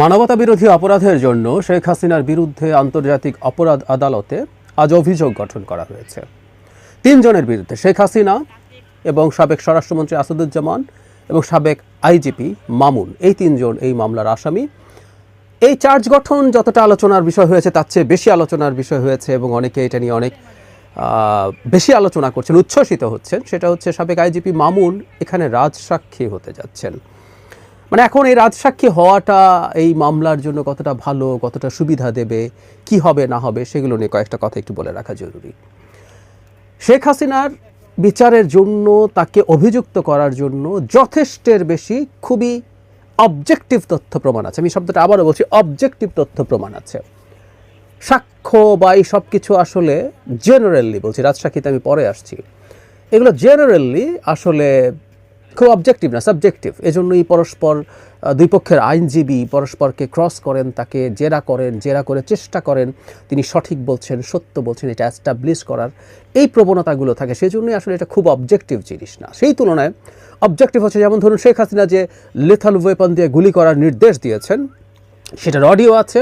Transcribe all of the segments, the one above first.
মানবতা বিরোধী অপরাধের জন্য শেখ হাসিনার বিরুদ্ধে আন্তর্জাতিক অপরাধ আদালতে আজ অভিযোগ গঠন করা হয়েছে। তিনজনের বিরুদ্ধে শেখ হাসিনা এবং সাবেক স্বরাষ্ট্রমন্ত্রী আসাদুজ্জামান এবং সাবেক আইজিপি মামুন, এই তিনজন এই মামলার আসামি। এই চার্জ গঠন যতটা আলোচনার বিষয় হয়েছে, তার চেয়ে বেশি আলোচনার বিষয় হয়েছে এবং অনেকে এটা নিয়ে অনেক বেশি আলোচনা করছেন, উচ্ছ্বসিত হচ্ছেন। সেটা হচ্ছে সাবেক আইজিপি মামুন এখানে রাজসাক্ষী হতে যাচ্ছেন। মানে এখন এই রাজসাক্ষী হওয়াটা, এই মামলার জন্য কতটা ভালো, কতটা সুবিধা দেবে, কি হবে, না হবে, সেগুলো নিয়ে কয়েকটা কথা একটু বলে রাখা জরুরি। শেখ হাসিনার বিচারের জন্য, তাকে অভিযুক্ত করার জন্য যথেষ্টের বেশি খুবই অবজেক্টিভ তথ্য প্রমাণ আছে। আমি শব্দটা আবারও বলছি অবজেক্টিভ তথ্য প্রমাণ আছে। সাক্ষ্য বা এই সব কিছু আসলে জেনারেলি বলছি, রাজসাক্ষীতে আমি পরে আসছি। এগুলো জেনারেলি আসলে খুব অবজেক্টিভ না সাবজেক্টিভ এজন্যই পরস্পর দুই পক্ষের আইনজীবী পরস্পরকে ক্রস করেন, তাকে জেরা করেন, জেরা করে চেষ্টা করেন। তিনি সঠিক বলছেন, সত্য বলছেন, এটা অ্যাস্টাবলিশ করার এই প্রবণতাগুলো থাকে। সেই জন্যই আসলে এটা খুব অবজেক্টিভ জিনিস না। সেই তুলনায় অবজেক্টিভ হচ্ছে যেমন ধরুন শেখ হাসিনা যে লেথাল ওয়েপন দিয়ে গুলি করার নির্দেশ দিয়েছেন, সেটার অডিও আছে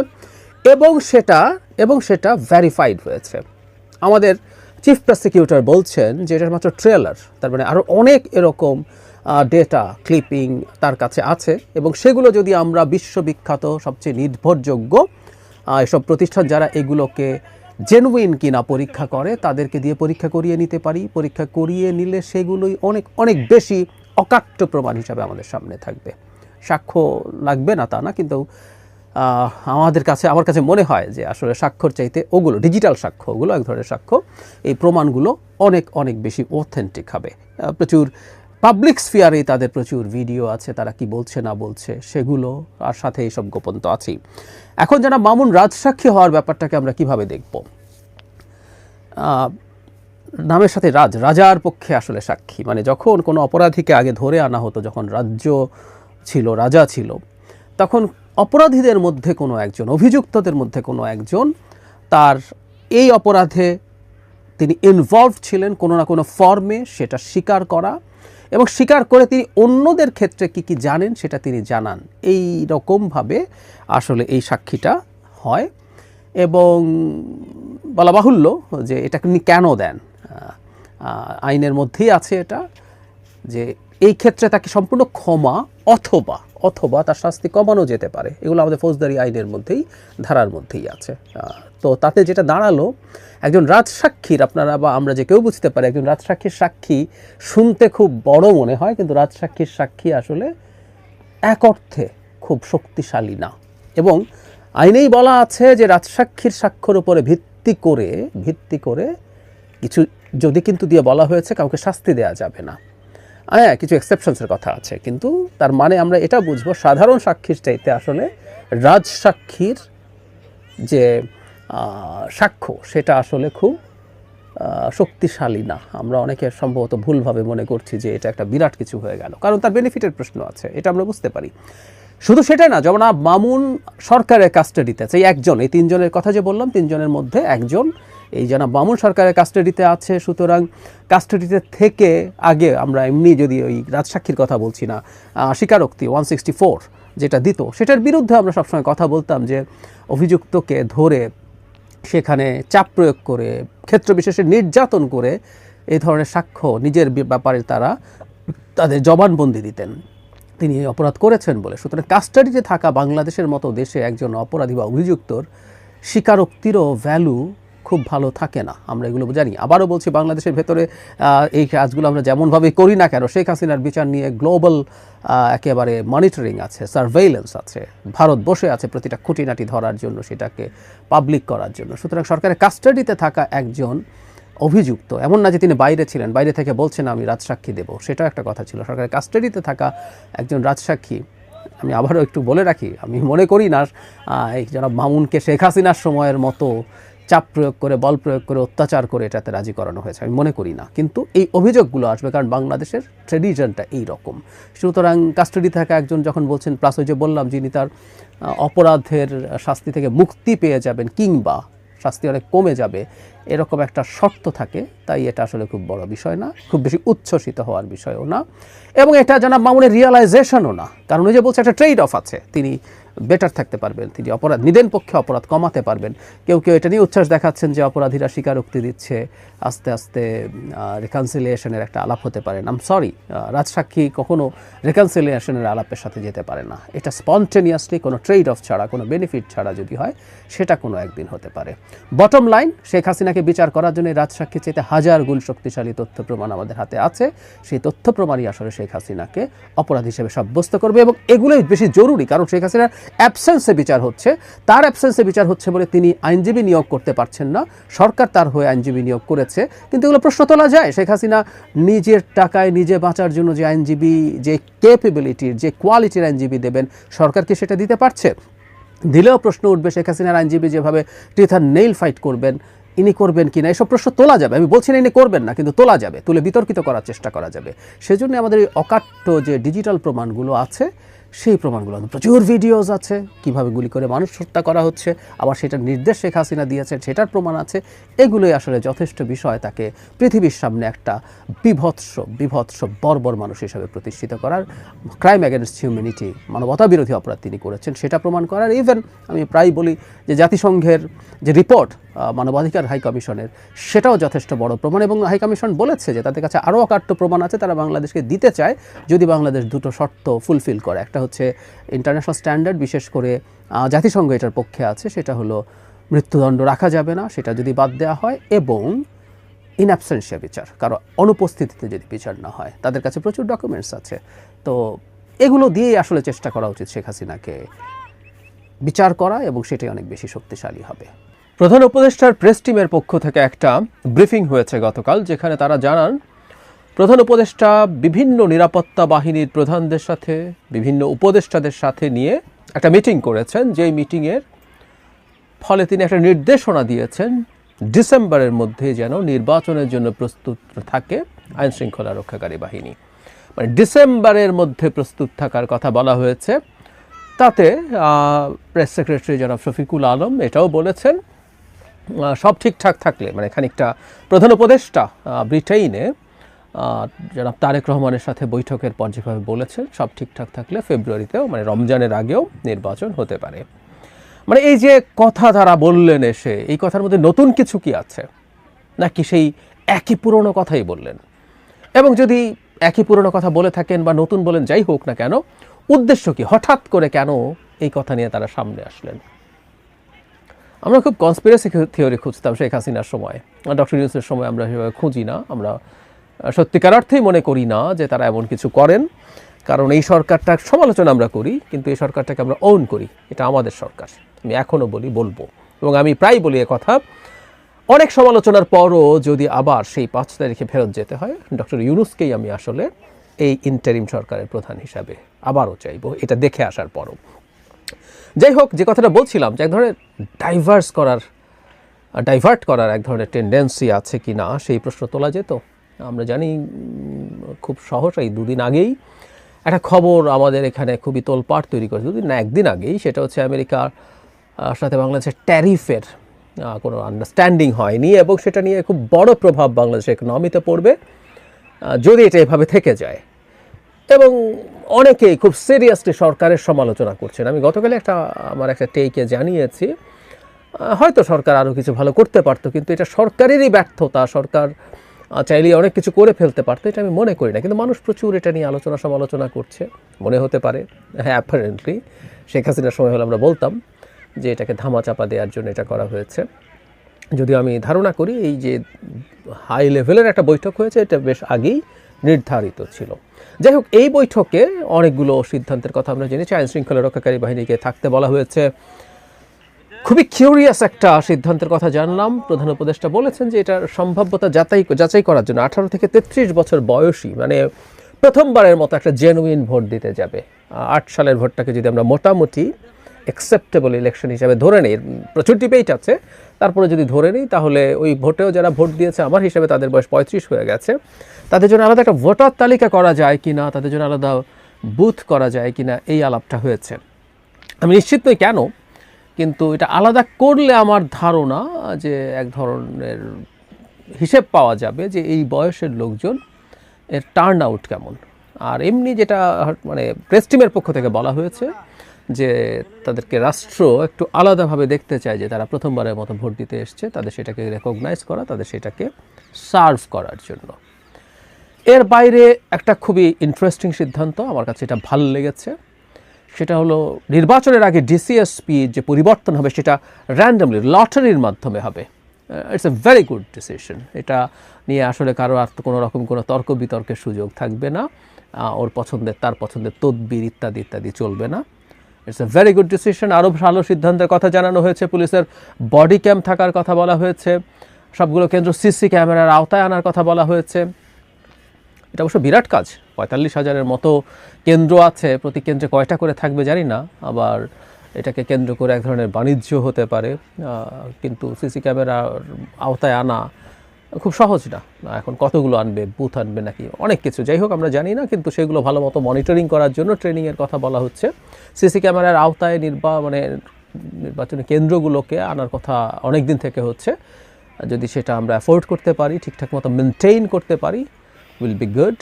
এবং সেটা এবং সেটা ভ্যারিফাইড হয়েছে। আমাদের চিফ প্রসিকিউটর বলছেন যে এটার মাত্র ট্রেলার তার মানে আরও অনেক এরকম ডেটা ক্লিপিং তার কাছে আছে এবং সেগুলো যদি আমরা বিশ্ববিখ্যাত, সবচেয়ে নির্ভরযোগ্য এসব প্রতিষ্ঠান যারা এগুলোকে জেনুইন কিনা পরীক্ষা করে, তাদেরকে দিয়ে পরীক্ষা করিয়ে নিতে পারি। পরীক্ষা করিয়ে নিলে সেগুলোই অনেক অনেক বেশি অকাট্য প্রমাণ হিসাবে আমাদের সামনে থাকবে। সাক্ষ্য লাগবে না তা না, কিন্তু আমাদের কাছে, আমার কাছে মনে হয় যে আসলে স্বাক্ষর চাইতে ওগুলো ডিজিটাল সাক্ষ্য, ওগুলো এক ধরনের সাক্ষ্য, এই প্রমাণগুলো অনেক অনেক বেশি অথেন্টিক হবে। প্রচুর পাবলিক স্ফিয়ারেই তাদের প্রচুর ভিডিও আছে, তারা কি বলছে না বলছে, সেগুলো আর সাথে এইসব গোপন তো আছেই। এখন যারা মামুন রাজসাক্ষী হওয়ার ব্যাপারটাকে আমরা কীভাবে দেখব? নামের সাথে রাজ, রাজার পক্ষে আসলে সাক্ষী। মানে যখন কোনো অপরাধীকে আগে ধরে আনা হতো, যখন রাজ্য ছিল, রাজা ছিল, তখন অপরাধীদের মধ্যে কোনো একজন, অভিযুক্তদের মধ্যে কোনো একজন, তার এই অপরাধে তিনি ইনভলভ ছিলেন কোনো না কোনো ফর্মে সেটা স্বীকার করা এবং স্বীকার করে তিনি অন্যদের ক্ষেত্রে কি কি জানেন সেটা তিনি জানান। এই রকমভাবে আসলে এই সাক্ষীটা হয় এবং বলা বাহুল্য যে এটা তিনি কেন দেন। আইনের মধ্যেই আছে এটা যে এই ক্ষেত্রে তাকে সম্পূর্ণ ক্ষমা অথবা অথবা তার শাস্তি কমানো যেতে পারে। এগুলো আমাদের ফৌজদারি আইনের মধ্যেই, ধারার মধ্যেই আছে। তো তাতে যেটা দাঁড়াল, একজন রাজসাক্ষীর আপনারা বা আমরা যে কেউ বুঝতে পারি, একজন রাজসাক্ষীর সাক্ষী শুনতে খুব বড় মনে হয়, কিন্তু রাজসাক্ষীর সাক্ষী আসলে এক অর্থে খুব শক্তিশালী না। এবং আইনেই বলা আছে যে রাজসাক্ষীর স্বাক্ষর উপরে ভিত্তি করে ভিত্তি করে কিছু যদি কিন্তু দিয়ে বলা হয়েছে, কাউকে শাস্তি দেওয়া যাবে না। হ্যাঁ কিছু এক্সেপশনসের কথা আছে, কিন্তু তার মানে আমরা এটা বুঝব, সাধারণ সাক্ষীর চাইতে আসলে রাজসাক্ষীর যে সাক্ষ্য, সেটা আসলে খুব শক্তিশালী না। আমরা অনেকে সম্ভবত ভুলভাবে মনে করছি যে এটা একটা বিরাট কিছু হয়ে গেল, কারণ তার বেনিফিটের প্রশ্ন আছে, এটা আমরা বুঝতে পারি। শুধু সেটাই না, যেমন মামুন সরকারের কাস্টাডিতে আছে একজন, এই তিনজনের কথা যে বললাম, তিনজনের মধ্যে একজন এই জানা বামন সরকারের কাস্টাডিতে আছে, সুতরাং কাস্টাডিতে থেকে আগে আমরা এমনি যদি ওই রাজসাক্ষীর কথা বলছি না স্বীকারোক্তি ওয়ান সিক্সটি ফোর যেটা দিত, সেটার বিরুদ্ধে আমরা সবসময় কথা বলতাম যে অভিযুক্তকে ধরে সেখানে চাপ প্রয়োগ করে, ক্ষেত্র বিশেষে নির্যাতন করে এই ধরনের সাক্ষ্য নিজের ব্যাপারে তারা তাদের জবানবন্দি দিতেন। তিনি এই অপরাধ করেছেন বলে। সুতরাং কাস্টাডিতে থাকা বাংলাদেশের মতো দেশে একজন অপরাধী বা অভিযুক্তর স্বীকারোক্তিরও ভ্যালু খুব ভালো থাকে না, আমরা এগুলো জানি। আবারও বলছি, বাংলাদেশের ভেতরে এই কাজগুলো আমরা যেমনভাবে করি না কেন, শেখ হাসিনার বিচার নিয়ে গ্লোবাল একেবারে মনিটরিং আছে সার্ভেইলেন্স আছে, ভারত বসে আছে প্রতিটা খুঁটিনাটি ধরার জন্য, সেটাকে পাবলিক করার জন্য। সুতরাং সরকারের কাস্টাডিতে থাকা একজন অভিযুক্ত, এমন না যে তিনি বাইরে ছিলেন, বাইরে থেকে বলছেন, আমি রাজসাক্ষী দেব। সেটাও একটা কথা ছিল। সরকারের কাস্টাডিতে থাকা একজন রাজসাক্ষী, আমি আবারও একটু বলে রাখি, আমি মনে করি না এই যারা মামুনকে শেখ হাসিনার সময়ের মতো চাপ প্রয়োগ করে, বল প্রয়োগ করে, অত্যাচার করে এটাতে রাজি করানো হয়েছে। আমি মনে করি না। কিন্তু এই অভিযোগগুলো আসবে, কারণ বাংলাদেশের ট্রেডিশনটা এই রকম সুতরাং কাস্টাডি থাকা একজন যখন বলছেন প্লাস ওই যে বললাম, যিনি তার অপরাধের শাস্তি থেকে মুক্তি পেয়ে যাবেন কিংবা শাস্তি অনেক কমে যাবে এরকম একটা শর্ত থাকে, তাই এটা আসলে খুব বড় বিষয় না, খুব বেশি উচ্ছ্বসিত হওয়ার বিষয়ও না। এবং এটা জানা মামুনের রিয়েলাইজেশনও না, কারণ ওই যে বলছে একটা ট্রেড অফ আছে, তিনি বেটার থাকতে পারবেন, তিনি অপরাধ, নিদেন পক্ষে অপরাধ কমাতে পারবেন। কেউ কেউ এটা নিয়ে উচ্ছ্বাস দেখাচ্ছেন যে অপরাধীরা স্বীকারোক্তি দিচ্ছে, আস্তে আস্তে রিকনসিলিয়েশনের একটা আলাপ হতে পারে আম সরি রাজসাক্ষী কখনো রিকনসিলিয়েশনের আলাপের সাথে যেতে পারে না। এটা স্পন্টেনিয়াসলি কোনো ট্রেড অফ ছাড়া, কোনো বেনিফিট ছাড়া যদি হয়, সেটা কোনো একদিন হতে পারে। বটম লাইন শেখ হাসিনাকে বিচার করার জন্য রাজসাক্ষী চেয়ে হাজার গুণ শক্তিশালী তথ্য প্রমাণ আমাদের হাতে আছে। সেই তথ্য প্রমাণই আসলে শেখ হাসিনাকে অপরাধ হিসেবে সাব্যস্ত করবে এবং এগুলোই বেশি জরুরি, কারণ শেখ হাসিনার অ্যাবসেন্সে বিচার হচ্ছে। তার অ্যাবসেন্সে বিচার হচ্ছে বলে তিনি আইনজীবী নিয়োগ করতে পারছেন না। সরকার তার হয়ে আইনজীবী নিয়োগ করেছে। কিন্তু এগুলো প্রশ্ন তোলা যায়, শেখ হাসিনা নিজের টাকায় নিজে বাঁচার জন্য যে আইনজীবী, যে ক্যাপেবিলিটির যে কোয়ালিটির আইনজীবী দেবেন, সরকার কি সেটা দিতে পারছে? দিলেও প্রশ্ন উঠবে শেখ হাসিনার আইনজীবী যেভাবে টিথার নেইল ফাইট করবেন ইনি করবেন কি না এসব প্রশ্ন তোলা যাবে। আমি বলছি না ইনি করবেন না, কিন্তু তোলা যাবে, তুলে বিতর্কিত করার চেষ্টা করা যাবে। সেজন্য আমাদের এই অকাট্য যে ডিজিটাল প্রমাণগুলো আছে সেই প্রমাণগুলো প্রচুর ভিডিওস আছে, কীভাবে গুলি করে মানুষ হত্যা করা হচ্ছে, আবার সেটার নির্দেশ শেখ হাসিনা দিয়েছে, সেটার প্রমাণ আছে। এগুলোই আসলে যথেষ্ট বিষয় তাকে পৃথিবীর সামনে একটা বিভৎস বিভৎস বর্বর মানুষ হিসাবে প্রতিষ্ঠিত করার ক্রাইম অ্যাগেনস্ট হিউম্যানিটি মানবতা বিরোধী অপরাধ তিনি করেছেন, সেটা প্রমাণ করার ইভেন আমি প্রায় বলি যে জাতিসংঘের যে রিপোর্ট মানবাধিকার হাই কমিশনের, সেটাও যথেষ্ট বড় প্রমাণ এবং হাই কমিশন বলেছে যে তাদের কাছে আরও অকাট্য প্রমাণ আছে, তারা বাংলাদেশকে দিতে চায় যদি বাংলাদেশ দুটো শর্ত ফুলফিল করে, একটা হচ্ছে ইন্টারন্যাশনাল স্ট্যান্ডার্ড বিশেষ করে জাতিসংঘ এটার পক্ষে আছে, সেটা হলো মৃত্যুদণ্ড রাখা যাবে না, সেটা যদি বাদ দেওয়া হয় এবং ইন অ্যাবসেন্সিয়া বিচার, কারও অনুপস্থিতিতে যদি বিচার না হয়, তাদের কাছে প্রচুর ডকুমেন্টস আছে। তো এগুলো দিয়েই আসলে চেষ্টা করা উচিত শেখ হাসিনাকে বিচার করা এবং সেটাই অনেক বেশি শক্তিশালী হবে। প্রধান উপদেষ্টার প্রেস টিমের পক্ষ থেকে একটা ব্রিফিং হয়েছে গতকাল, যেখানে তারা জানান প্রধান উপদেষ্টা বিভিন্ন নিরাপত্তা বাহিনীর প্রধানদের সাথে, বিভিন্ন উপদেষ্টাদের সাথে নিয়ে একটা মিটিং করেছেন, যেই মিটিংয়ের ফলে তিনি একটা নির্দেশনা দিয়েছেন, ডিসেম্বরের মধ্যে যেন নির্বাচনের জন্য প্রস্তুত থাকে আইন শৃঙ্খলা রক্ষাকারী বাহিনী। মানে ডিসেম্বরের মধ্যে প্রস্তুত থাকার কথা বলা হয়েছে। তাতে প্রেস সেক্রেটারি জনাব শফিকুল আলম এটাও বলেছেন সব ঠিকঠাক থাকলে মানে খানিকটা প্রধান উপদেষ্টা ব্রিটেইনে জনাব তারেক রহমানের সাথে বৈঠকের পর যেভাবে বলেছেন, সব ঠিকঠাক থাকলে ফেব্রুয়ারিতেও মানে রমজানের আগেও নির্বাচন হতে পারে। মানে এই যে কথা তারা বললেন এসে, এই কথার মধ্যে নতুন কিছু কি আছে? নাকি সেই একই পুরনো কথাই বললেন? এবং যদি একই পুরনো কথা বলে থাকেন বা নতুন বলেন, যাই হোক না কেন, উদ্দেশ্য কি? হঠাৎ করে কেন এই কথা নিয়ে তারা সামনে আসলেন? আমরা খুব কনস্পিরেসি থিওরি খুঁজতাম শেখ হাসিনার সময়। ডক্টর ইউনুসের সময় আমরা সেভাবে খুঁজি না। আমরা সত্যিকার অর্থেই মনে করি না যে তারা এমন কিছু করেন, কারণ এই সরকারটা সমালোচনা আমরা করি, কিন্তু এই সরকারটাকে আমরা ওন করি। এটা আমাদের সরকার, আমি এখনও বলি, বলব। এবং আমি প্রায় বলি কথা। অনেক সমালোচনার পরও যদি আবার সেই পাঁচ তারিখে ফেরত যেতে হয়, ডক্টর ইউনুসকেই আমি আসলে এই ইন্টারিম সরকারের প্রধান হিসাবে আবারও চাইব, এটা দেখে আসার পরও। যাই হোক, যে কথাটা বলছিলাম, যে এক ধরনের ডাইভার্স করার ডাইভার্ট করার এক ধরনের টেন্ডেন্সি আছে কি না সেই প্রশ্ন তোলা যেত। আমরা জানি খুব সহসাই দুদিন আগেই একটা খবর আমাদের এখানে খুবই তোলপাট তৈরি করেছে। দুদিন না, একদিন আগেই সেটা হচ্ছে আমেরিকার সাথে বাংলাদেশের ট্যারিফের কোনো আন্ডারস্ট্যান্ডিং হয়নি এবং সেটা নিয়ে খুব বড় প্রভাব বাংলাদেশের ইকোনমিতে পড়বে যদি এটা এভাবে থেকে যায়। এবং অনেকেই খুব সিরিয়াসলি সরকারের সমালোচনা করছেন। আমি গতকালে একটা, আমার একটা টেকে জানিয়েছি হয়তো সরকার আরও কিছু ভালো করতে পারতো, কিন্তু এটা সরকারেরই ব্যর্থতা, সরকার আহ, চাইলেই অনেক কিছু করে ফেলতে পারতো এটা আমি মনে করি না। কিন্তু মানুষ প্রচুর এটা নিয়ে আলোচনা সমালোচনা করছে। মনে হতে পারে হ্যাঁ অ্যাপারেন্টলি শেখ হাসিনার সময় হলে আমরা বলতাম যে এটাকে ধামাচাপা দেওয়ার জন্য এটা করা হয়েছে। যদিও আমি ধারণা করি এই যে হাই লেভেলের একটা বৈঠক হয়েছে এটা বেশ আগেই নির্ধারিত ছিল। যাই হোক এই বৈঠকে অনেকগুলো সিদ্ধান্তের কথা আমরা জেনেছি। আইন শৃঙ্খলা রক্ষাকারী বাহিনীকে থাকতে বলা হয়েছে। খুবই কিউরিয়াস একটা সিদ্ধান্তের কথা জানলাম। প্রধান উপদেষ্টা বলেছেন যে এটার সম্ভাব্যতা যাচাই যাচাই করার জন্য আঠারো থেকে তেত্রিশ বছর বয়সী মানে প্রথমবারের মতো একটা জেনুইন ভোট দিতে যাবে। আট সালের ভোটটাকে যদি আমরা মোটামুটি অ্যাকসেপ্টেবল ইলেকশন হিসাবে ধরে নিই, প্রচুর ডিবেট আছে। তারপরে যদি ধরে নিই, তাহলে ওই ভোটেও যারা ভোট দিয়েছে, আমার হিসাবে তাদের বয়স পঁয়ত্রিশ হয়ে গেছে। তাদের জন্য আলাদা একটা ভোটার তালিকা করা যায় কি না তাদের জন্য আলাদা বুথ করা যায় কি না এই আলাপটা হয়েছে। আমি নিশ্চিত নই কেন কিন্তু এটা আলাদা করলে আমার ধারণা যে এক ধরনের হিসেব পাওয়া যাবে যে এই বয়সের লোকজন এর টার্ন আউট কেমন। আর এমনি যেটা মানে প্রেস টিমের পক্ষ থেকে বলা হয়েছে যে তাদেরকে রাষ্ট্র একটু আলাদাভাবে দেখতে চায় যে তারা প্রথমবারের মতো ভোট দিতে এসছে, তাদের সেটাকে রেকগনাইজ করা, তাদের সেটাকে সার্ভ করার জন্য। এর বাইরে একটা খুবই ইন্টারেস্টিং সিদ্ধান্ত, আমার কাছে এটা ভালো লেগেছে। সেটা হলো নির্বাচনের আগে ডিসিএসপি যে পরিবর্তন হবে সেটা র্যান্ডামলি লটারির মাধ্যমে হবে। It's a very good decision এটা নিয়ে আসলে কারও আর কোনো রকম কোনো তর্ক বিতর্কের সুযোগ থাকবে না। ওর পছন্দের, তার পছন্দের তদবির ইত্যাদি ইত্যাদি চলবে না। It's a very good decision আরও ভালো সিদ্ধান্তের কথা জানানো হয়েছে। পুলিশের বডি ক্যাম্প থাকার কথা বলা হয়েছে। সবগুলো কেন্দ্র সিসি ক্যামেরার আওতায় আনার কথা বলা হয়েছে। এটা অবশ্য বিরাট কাজ। পঁয়তাল্লিশ হাজারের মতো কেন্দ্র আছে। প্রতি কেন্দ্রে কয়টা করে থাকবে জানি না। আবার এটাকে কেন্দ্র করে এক ধরনের বাণিজ্য হতে পারে। কিন্তু সিসি ক্যামেরার আওতায় আনা খুব সহজ না। এখন কতগুলো আনবে, বুথ আনবে নাকি অনেক কিছু। যাই হোক, আমরা জানি না, কিন্তু সেগুলো ভালো মতো মনিটরিং করার জন্য ট্রেনিংয়ের কথা বলা হচ্ছে। সিসি ক্যামেরার আওতায় নির্বা মানে নির্বাচনী কেন্দ্রগুলোকে আনার কথা অনেক দিন থেকে হচ্ছে। যদি সেটা আমরা অ্যাফোর্ড করতে পারি, ঠিকঠাক মতো মেনটেইন করতে পারি উইল বি গুড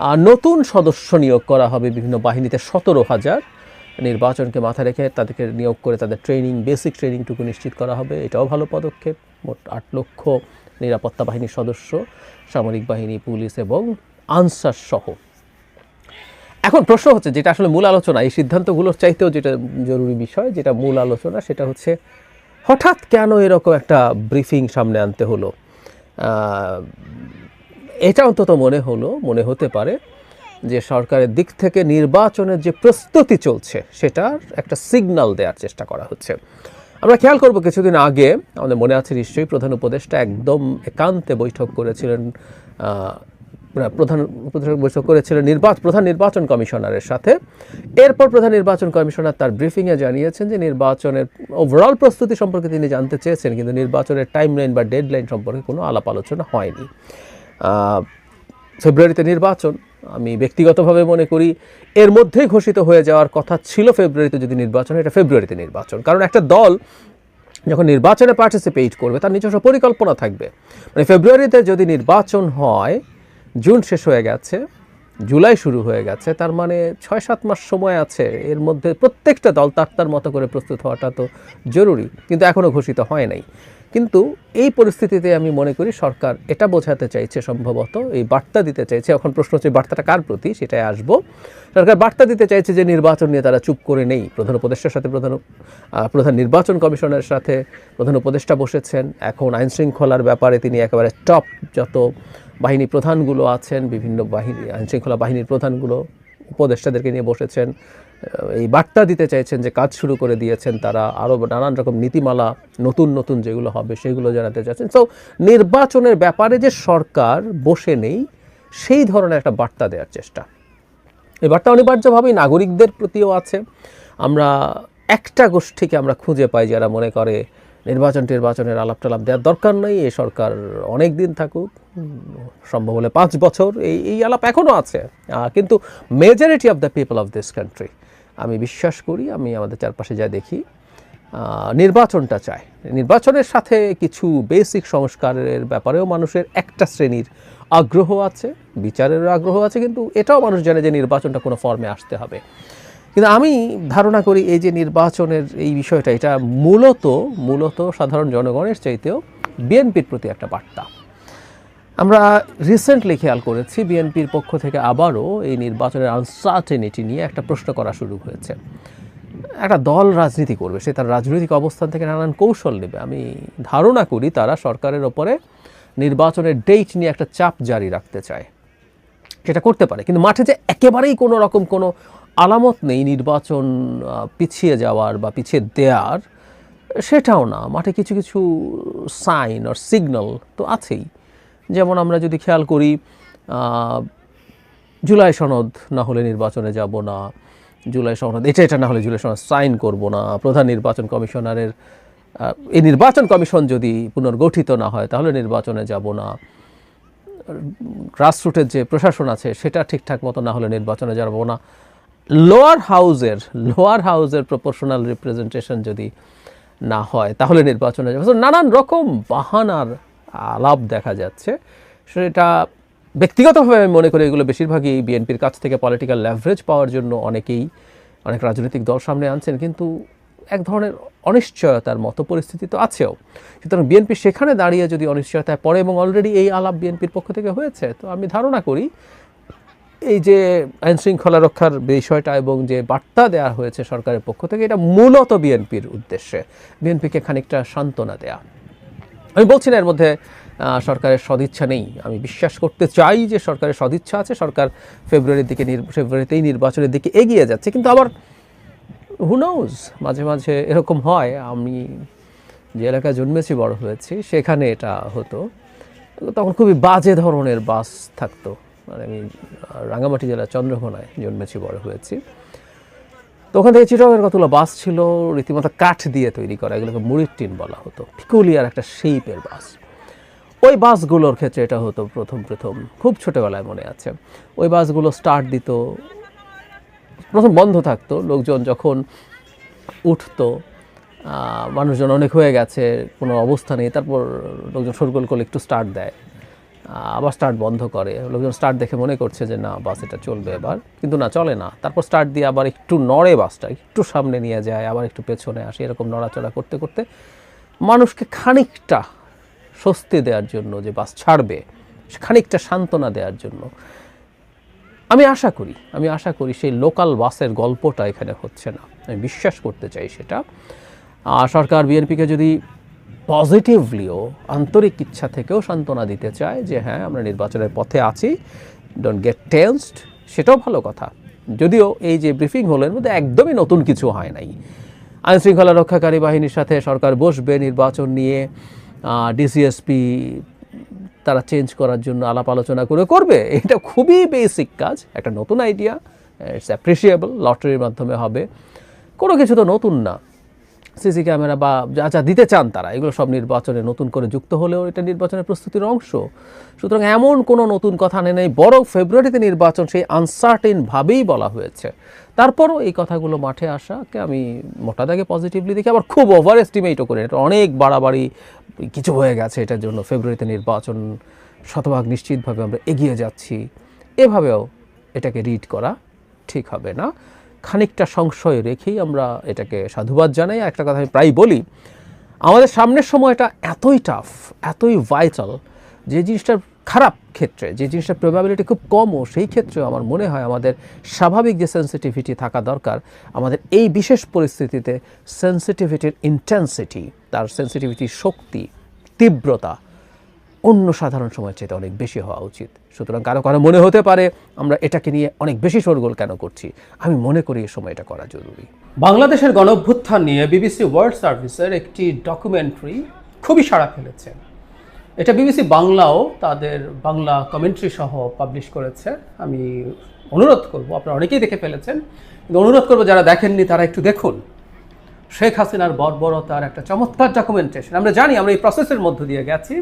নতুন সদস্য নিয়োগ করা হবে বিভিন্ন বাহিনীতে সতেরো হাজার। নির্বাচনকে মাথায় রেখে তাদেরকে নিয়োগ করে তাদের ট্রেনিং, বেসিক ট্রেনিংটুকু নিশ্চিত করা হবে। এটাও ভালো পদক্ষেপ। মোট আট লক্ষ নিরাপত্তা বাহিনীর সদস্য, সামরিক বাহিনী, পুলিশ এবং আনসার সহ। এখন প্রশ্ন হচ্ছে, যেটা আসলে মূল আলোচনা, এই সিদ্ধান্তগুলোর চাইতেও যেটা জরুরি বিষয়, যেটা মূল আলোচনা, সেটা হচ্ছে হঠাৎ কেন এরকম একটা ব্রিফিং সামনে আনতে হলো? এটা অন্তত মনে হলো, মনে হতে পারে যে সরকারের দিক থেকে নির্বাচনের যে প্রস্তুতি চলছে, সেটার একটা সিগন্যাল দেওয়ার চেষ্টা করা হচ্ছে। আমরা খেয়াল করব কিছুদিন আগে, আমাদের মনে আছে নিশ্চয়ই প্রধান উপদেষ্টা একদম একান্তে বৈঠক করেছিলেন প্রধান বৈঠক করেছিলেন নির্বাচন প্রধান নির্বাচন কমিশনারের সাথে। এরপর প্রধান নির্বাচন কমিশনার তার ব্রিফিংয়ে জানিয়েছেন যে নির্বাচনের ওভারঅল প্রস্তুতি সম্পর্কে তিনি জানতে চেয়েছেন, কিন্তু নির্বাচনের টাইমলাইন বা ডেডলাইন সম্পর্কে কোনো আলাপ আলোচনা হয়নি। ফেব্রুয়ারিতে নির্বাচন, আমি ব্যক্তিগতভাবে মনে করি এর মধ্যেই ঘোষিত হয়ে যাওয়ার কথা ছিল ফেব্রুয়ারিতে যদি নির্বাচন, এটা ফেব্রুয়ারিতে নির্বাচন। কারণ একটা দল যখন নির্বাচনে পার্টিসিপেট করবে, তার নিজস্ব পরিকল্পনা থাকবে। মানে ফেব্রুয়ারিতে যদি নির্বাচন হয়, জুন শেষ হয়ে গেছে, জুলাই শুরু হয়ে গেছে, তার মানে ছয় সাত মাস সময় আছে। এর মধ্যে প্রত্যেকটা দল তার তার মতো করে প্রস্তুত হওয়াটা তো জরুরি, কিন্তু এখনও ঘোষিত হয় নাই। কিন্তু এই পরিস্থিতিতে আমি মনে করি সরকার এটা বোঝাতে চাইছে সম্ভবত, এই বার্তা দিতে চাইছে। এখন প্রশ্ন হচ্ছে বার্তাটা কার প্রতি? সেটাই আসব। সরকার বার্তা দিতে চাইছে যে নির্বাচন নিয়ে তারা চুপ করে নেই। প্রধান উপদেষ্টার সাথে প্রধান প্রধান নির্বাচন কমিশনের সাথে প্রধান উপদেষ্টা বসেছেন। এখন আইন শৃঙ্খলার ব্যাপারে তিনি একেবারে টপ যত বাহিনী প্রধানগুলো আছেন, বিভিন্ন বাহিনী আইন শৃঙ্খলা বাহিনীর প্রধানগুলো উপদেষ্টাদেরকে নিয়ে বসেছেন। এই বার্তা দিতে চাইছেন যে কাজ শুরু করে দিয়েছেন তারা আরও নানান রকম নীতিমালা, নতুন নতুন যেগুলো হবে সেগুলো জানাতে চাচ্ছেন তো নির্বাচনের ব্যাপারে যে সরকার বসে নেই, সেই ধরনের একটা বার্তা দেওয়ার চেষ্টা। এই বার্তা অনিবার্যভাবেই নাগরিকদের প্রতিও আছে। আমরা একটা গোষ্ঠীকে আমরা খুঁজে পাই যারা মনে করে নির্বাচন টির্বাচনের আলাপ টালাপ দেওয়ার দরকার নেই, এই সরকার অনেক দিন থাকুক, সম্ভব হলে পাঁচ বছর, এই এই আলাপ এখনও আছে। কিন্তু majority of the people of this country আমি বিশ্বাস করি, আমি আমাদের চারপাশে যা দেখি নির্বাচনটা চায় নির্বাচনের সাথে কিছু বেসিক সংস্কারের ব্যাপারেও মানুষের একটা শ্রেণির আগ্রহ আছে বিচারেরও আগ্রহ আছে, কিন্তু এটাও মানুষ জানে যে নির্বাচনটা কোনো ফর্মে আসতে হবে। কিন্তু আমি ধারণা করি এই যে নির্বাচনের এই বিষয়টা, এটা মূলত মূলত সাধারণ জনগণের চাইতেও বিএনপির প্রতি একটা বার্তা। আমরা রিসেন্টলি খেয়াল করেছি বিএনপির পক্ষ থেকে আবারও এই নির্বাচনের আনসার্টেনিটি নিয়ে একটা প্রশ্ন করা শুরু হয়েছে। একটা দল রাজনীতি করবে, সে তার রাজনৈতিক অবস্থান থেকে নানান কৌশল নেবে। আমি ধারণা করি তারা সরকারের ওপরে নির্বাচনের ডেট নিয়ে একটা চাপ জারি রাখতে চায়। সেটা করতে পারে, কিন্তু মাঠে যে একেবারেই কোনো রকম কোনো আলামত নেই নির্বাচন পিছিয়ে যাওয়ার বা পিছিয়ে দেওয়ার, সেটাও না। মাঠে কিছু কিছু সাইন আর সিগন্যাল তো আছেই। যেমন আমরা যদি খেয়াল করি জুলাই সনদ না হলে নির্বাচনে যাব না। জুলাই সনদ, এটা এটা না হলে জুলাই সনদ সাইন করব না। প্রধান নির্বাচন কমিশনারের এই নির্বাচন কমিশন যদি পুনর্গঠিত না হয়, তাহলে নির্বাচনে যাব না। গ্রাসরুটের যে প্রশাসন আছে, সেটা ঠিকঠাক মতো না হলে নির্বাচনে যাব না। লোয়ার হাউজের লোয়ার হাউজের প্রপোর্শনাল রিপ্রেজেন্টেশন যদি না হয়, তাহলে নির্বাচনে যাবে নানান রকম বাহানার আলাপ দেখা যাচ্ছে। সেটা ব্যক্তিগতভাবে আমি মনে করি এগুলো বেশিরভাগই বিএনপির কাছ থেকে পলিটিক্যাল ল্যাভারেজ পাওয়ার জন্য অনেকেই অনেক রাজনৈতিক দল সামনে আনছেন, কিন্তু এক ধরনের অনিশ্চয়তার মতো পরিস্থিতি তো আছেও। সুতরাং বিএনপি সেখানে দাঁড়িয়ে যদি অনিশ্চয়তায় পড়ে এবং অলরেডি এই আলাপ বিএনপির পক্ষ থেকে হয়েছে, তো আমি ধারণা করি এই যে আইন শৃঙ্খলা রক্ষার বিষয়টা এবং যে বার্তা দেওয়া হয়েছে সরকারের পক্ষ থেকে, এটা মূলত বিএনপির উদ্দেশ্যে। বিএনপিকে খানিকটা সান্ত্বনা দেয়া। আমি বলছি না এর মধ্যে সরকারের সদিচ্ছা নেই। আমি বিশ্বাস করতে চাই যে সরকারের সদিচ্ছা আছে, সরকার ফেব্রুয়ারির দিকে ফেব্রুয়ারিতেই নির্বাচনের দিকে এগিয়ে যাচ্ছে। কিন্তু আবার হুনোজ মাঝে মাঝে এরকম হয়। আমি যে এলাকায় জন্মেছি, বড় হয়েছি, সেখানে এটা হতো। তখন খুবই বাজে ধরনের বাস থাকতো। মানে আমি রাঙামাটি জেলার চন্দ্রকোনায় জন্মেছি, বড় হয়েছি। তো ওখান থেকে চিটগের কতগুলো বাস ছিল রীতিমতো কাঠ দিয়ে তৈরি করা, এগুলোকে মুড়ির টিন বলা হতো, পিকুলিয়ার একটা শেপের বাস। ওই বাসগুলোর ক্ষেত্রে এটা হতো প্রথম প্রথম, খুব ছোটোবেলায় মনে আছে। ওই বাসগুলো স্টার্ট দিত, প্রথম বন্ধ থাকতো, লোকজন যখন উঠতো মানুষজন অনেক হয়ে গেছে, কোনো অবস্থা নেই, তারপর লোকজন সরগোল করলে একটু স্টার্ট দেয়। আবার স্টার্ট বন্ধ করে। লোকজন স্টার্ট দেখে মনে করছে যে, না বাস এটা চলবে এবার। কিন্তু না, চলে না। তারপর স্টার্ট দিয়ে আবার একটু নড়ে বাসটা একটু সামনে নিয়ে যায়, আবার একটু পেছনে আসে, এরকম নড়াচড়া করতে করতে মানুষকে খানিকটা স্বস্তি দেওয়ার জন্য যে বাস ছাড়বে, খানিকটা সান্ত্বনা দেওয়ার জন্য। আমি আশা করি, আমি আশা করি সেই লোকাল বাসের গল্পটা এখানে হচ্ছে না। আমি বিশ্বাস করতে চাই সেটা। সরকার বিএনপিকে যদি পজিটিভলিও আন্তরিক ইচ্ছা থেকেও সান্ত্বনা দিতে চায় যে হ্যাঁ আমরা নির্বাচনের পথে আছি ডোন্ট গেট টেন্সড সেটাও ভালো কথা। যদিও এই যে ব্রিফিং হলো এর মধ্যে একদমই নতুন কিছু হয় নাই। আইন শৃঙ্খলা রক্ষাকারী বাহিনীর সাথে সরকার বসবে নির্বাচন নিয়ে ডিসিএসপি তারা চেঞ্জ করার জন্য আলাপ আলোচনা করে করবে, এটা খুবই বেসিক কাজ, একটা নতুন আইডিয়া ইটস অ্যাপ্রিসিয়েবল লটারির মাধ্যমে হবে। কোনো কিছু তো নতুন না। সিসি ক্যামেরা বা যা দিতে চান তারা, এগুলো সব নির্বাচনে নতুন করে যুক্ত হলেও এটা নির্বাচনের প্রস্তুতির অংশ। সুতরাং এমন কোনো নতুন কথা নেই, বরং ফেব্রুয়ারিতে নির্বাচন সেই আনসার্টেন ভাবেই বলা হয়েছে। তারপরও এই কথাগুলো মাঠে আসাকে আমি মোটা দাগে পজিটিভলি দেখি, আবার খুব ওভার এস্টিমেটও করি। এটা অনেক বাড়াবাড়ি, কিছু হয়ে গেছে এটার জন্য। ফেব্রুয়ারিতে নির্বাচন শতভাগ নিশ্চিতভাবে আমরা এগিয়ে যাচ্ছি। এভাবেও এটাকে রিড করা ঠিক হবে না। খানিকটা সংশয় রেখেই আমরা এটাকে সাধুবাদ জানাই। একটা কথা আমি প্রায় বলি, আমাদের সামনের সময়টা এতই টাফ এতই ভাইটাল যে জিনিসটার খারাপ ক্ষেত্রে, যে জিনিসটার প্রবাবিলিটি খুব কমও সেই ক্ষেত্রেও আমার মনে হয় আমাদের স্বাভাবিক যে সেন্সিটিভিটি থাকা দরকার, আমাদের এই বিশেষ পরিস্থিতিতে সেন্সিটিভিটির ইন্টেন্সিটি তার সেন্সিটিভিটির শক্তি, তীব্রতা অন্য সাধারণ সময়ের চাইতে অনেক বেশি হওয়া উচিত। সুতরাং কারও কারও মনে হতে পারে আমরা এটাকে নিয়ে অনেক বেশি শোরগোল কেন করছি। আমি মনে করি এই সময় এটা করা জরুরি। বাংলাদেশের গণঅভ্যুত্থান নিয়ে বিবিসি ওয়ার্ল্ড সার্ভিসের একটি ডকুমেন্টারি খুবই সাড়া ফেলেছে। এটা বিবিসি বাংলাও তাদের বাংলা কমেন্ট্রি সহ পাবলিশ করেছে। আমি অনুরোধ করব, আপনারা অনেকেই দেখে ফেলেছেন, কিন্তু অনুরোধ করব যারা দেখেননি তারা একটু দেখুন। শেখ হাসিনার বর্বরতার একটা চমৎকার ডকুমেন্টেশন আমরা জানি আমরা এই প্রসেসের মধ্য দিয়ে গেছি।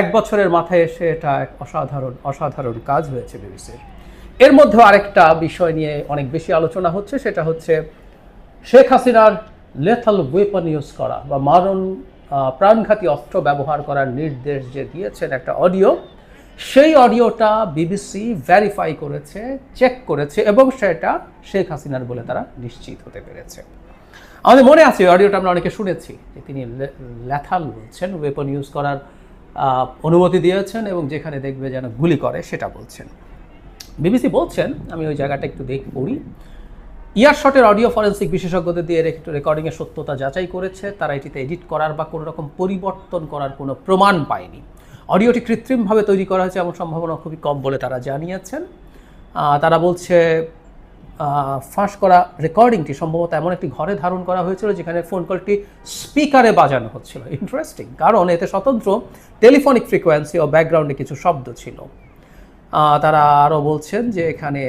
এক বছরের মাথায় এসে এটা এক অসাধারণ অসাধারণ কাজ হয়েছে বিবিসির। এর মধ্যে আরেকটা বিষয় নিয়ে অনেক বেশি আলোচনা হচ্ছে, সেটা হচ্ছে শেখ হাসিনার লেথাল ওয়েপন ইউজ করা বা মারণ প্রাণঘাতী অস্ত্র ব্যবহার করার নির্দেশ যে দিয়েছেন একটা অডিও, সেই অডিওটা বিবিসি ভেরিফাই করেছে চেক করেছে এবং সেটা শেখ হাসিনার বলে তারা নিশ্চিত হতে পেরেছে। আমাদের মনে আছে অডিওটা আমরা অনেকে শুনেছি যে তিনি ল্যাথাল বলছেন ওয়েপন ইউজ করার অনুমতি দিয়েছেন এবং যেখানে দেখবে যেন গুলি করে সেটা বলছেন। বিবিসি বলছেন, আমি ওই জায়গাটা একটু দেখ পড়ি ইয়ার শটের অডিও ফরেন্সিক বিশেষজ্ঞদের দিয়ে রেকর্ডিংয়ের সত্যতা যাচাই করেছে, তারা এটিতে এডিট করার বা কোনো রকম পরিবর্তন করার কোনো প্রমাণ পায়নি। অডিওটি কৃত্রিমভাবে তৈরি করা হয়েছে, এমন সম্ভাবনা খুবই কম বলে তারা জানিয়েছেন। তারা বলছে ফাঁস করা রেকর্ডিংটি সম্ভবত এমন একটি ঘরে ধারণ করা হয়েছিল যেখানে ফোন কলটি স্পিকারে বাজানো হচ্ছিল। ইন্টারেস্টিং কারণ এতে স্বতন্ত্র টেলিফোনিক ফ্রিকোয়েন্সি ও ব্যাকগ্রাউন্ডে কিছু শব্দ ছিল। তারা আরও বলছেন যে এখানে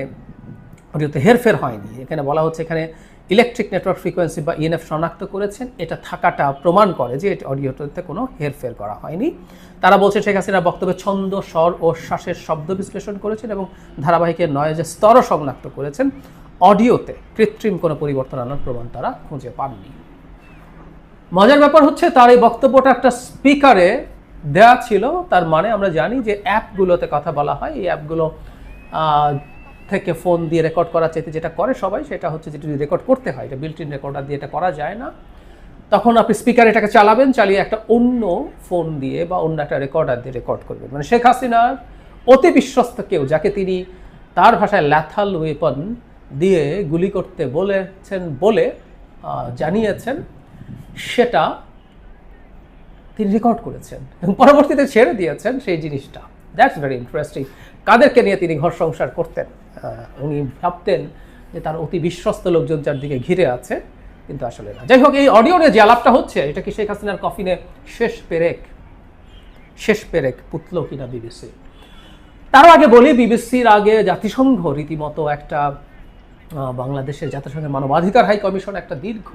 অডিওতে হেরফের হয়নি। এখানে বলা হচ্ছে এখানে ইলেকট্রিক নেটওয়ার্ক ফ্রিকোয়েন্সি বা ইএনএফ শনাক্ত করেছেন। এটা থাকাটা প্রমাণ করে যে এটা অডিওতে কোনো হেরফের করা হয়নি। তারা বলছে, শেখ হাসিনা বক্তব্যে ছন্দ, স্বর ও শ্বাসের শব্দ বিশ্লেষণ করেছেন এবং ধারাবাহিকের নয়েজের স্তরও শনাক্ত করেছেন। অডিওতে কৃত্রিম কোনো পরিবর্তন আনার প্রমাণ তারা খুঁজে পাননি। মজার ব্যাপার হচ্ছে, তার এই বক্তব্যটা একটা স্পিকারে দেয়া ছিল। তার মানে আমরা জানি যে অ্যাপগুলোতে কথা বলা হয়। এই অ্যাপগুলো থেকে ফোন দিয়ে রেকর্ড করা চাইতে যেটা করে সবাই, সেটা হচ্ছে যে যদি রেকর্ড করতে হয়, এটা বিল্ট ইন রেকর্ডার দিয়ে এটা করা যায় না। তখন আপনি স্পিকার এটাকে চালাবেন, চালিয়ে একটা অন্য ফোন দিয়ে বা অন্য একটা রেকর্ডার দিয়ে রেকর্ড করবেন। মানে শেখ হাসিনার অতি বিশ্বস্ত কেউ, যাকে তিনি তার ভাষায় ল্যাথাল ওয়েপন দিয়ে গুলি করতে বলেছেন বলে জানিয়েছেন, সেটা তিনি রেকর্ড করেছেন এবং পরবর্তীতে ছেড়ে দিয়েছেন সেই জিনিসটা। দ্যাটস ভেরি ইন্টারেস্টিং কাদেরকে নিয়ে তিনি ঘর সংসার করতেন? উনি ভাবতেন যে তার অতি বিশ্বস্ত লোকজন যার দিকে ঘিরে আছে, কিন্তু আসলে না। যাই হোক, এই অডিও নিয়ে যে আলাপটা হচ্ছে, এটা কি শেখ হাসিনার কফিনে শেষ পেরেক? শেষ পেরেক পুতলো কিনা বিবিসি? তারও আগে বলি, বিবিসির আগে জাতিসংঘ রীতিমতো একটা বাংলাদেশের জাতিসংঘের মানবাধিকার হাই কমিশন একটা দীর্ঘ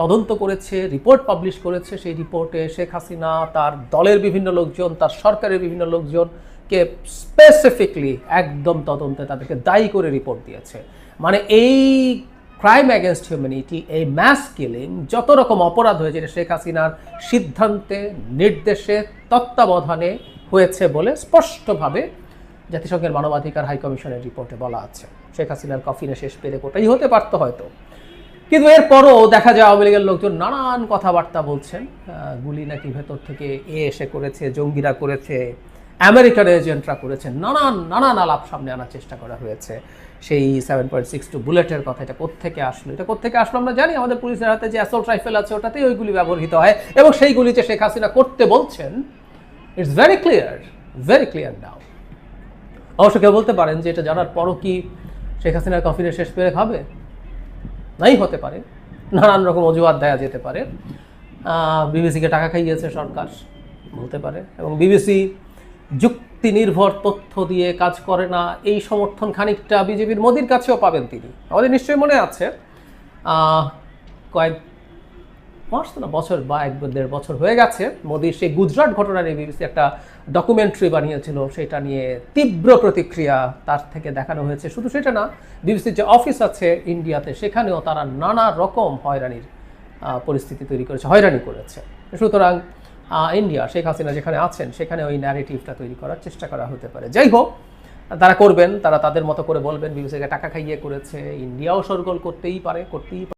তদন্ত করেছে, রিপোর্ট পাবলিশ করেছে। সেই রিপোর্টে শেখ হাসিনা, তার দলের বিভিন্ন লোকজন, তার সরকারের বিভিন্ন লোকজনকে স্পেসিফিকলি একদম তদন্তে তাদেরকে দায়ী করে রিপোর্ট দিয়েছে। মানে এই ক্রাইম অ্যাগেনস্ট হিউম্যানিটি এই ম্যাস কিলিং যত রকম অপরাধ হয়েছে, এটা শেখ হাসিনার সিদ্ধান্তে, নির্দেশে, তত্ত্বাবধানে হয়েছে বলে স্পষ্টভাবে জাতিসংঘের মানবাধিকার হাই কমিশনের রিপোর্টে বলা আছে। শেখ হাসিনার কফিনে শেষ পেরে কোটাই হতে পারতো হয়তো। কিন্তু এরপরও দেখা যায় আওয়ামী লীগের লোকজন নানান কথাবার্তা বলছেন। গুলি নাকি ভেতর থেকে এ এসে করেছে, জঙ্গিরা করেছে আমেরিকান এজেন্টরা করেছে নানান নানান আলাপ সামনে আনার চেষ্টা করা হয়েছে। সেই সেভেন পয়েন্ট সিক্স টু বুলেটের কথা এটা কোত্থেকে আসলো? এটা কোত্থেকে আসলো আমরা জানি। আমাদের পুলিশের হাতে যে অ্যাসল্ট রাইফেল আছে, ওটাতেই ওইগুলি ব্যবহৃত হয় এবং সেইগুলি যে শেখ হাসিনা করতে বলছেন। It's very clear very clear now অবশ্য কেউ বলতে পারেন যে এটা জানার পরও কি শেখ হাসিনার কফিনে শেষ পেরে খাবে নাই হতে পারে। নানান রকম অজুহাত দেয়া যেতে পারে। বিবিসিকে টাকা খাইয়েছে সরকার, বলতে পারে। এবং বিবিসি যুক্তি নির্ভর তথ্য দিয়ে কাজ করে না, এই সমর্থন খানিকটা বিজেপির মোদির কাছেও পাবেন তিনি। আমাদের নিশ্চয়ই মনে আছে কয়েক মাস তো না, বছর বা এক দেড় বছর হয়ে গেছে মোদির সেই গুজরাট ঘটনা নিয়ে বিবিসি একটা ডকুমেন্টারি বানিয়েছিল, সেটা নিয়ে তীব্র প্রতিক্রিয়া তার থেকে দেখানো হয়েছে। শুধু সেটা না, বিবিসির যে অফিস আছে ইন্ডিয়াতে, সেখানেও তারা নানা রকম হয়রানির পরিস্থিতি তৈরি করেছে, হয়রানি করেছে। সুতরাং ইন্ডিয়া শেখ হাসিনা যেখানে আছেন, সেখানে ওই ন্যারেটিভটা তৈরি করার চেষ্টা করা হতে পারে। যাই হোক, তারা করবেন, তারা তাদের মতো করে বলবেন। বিবিসিকে টাকা খাইয়ে করেছে। ইন্ডিয়াও সরগোল করতেই পারে, করতেই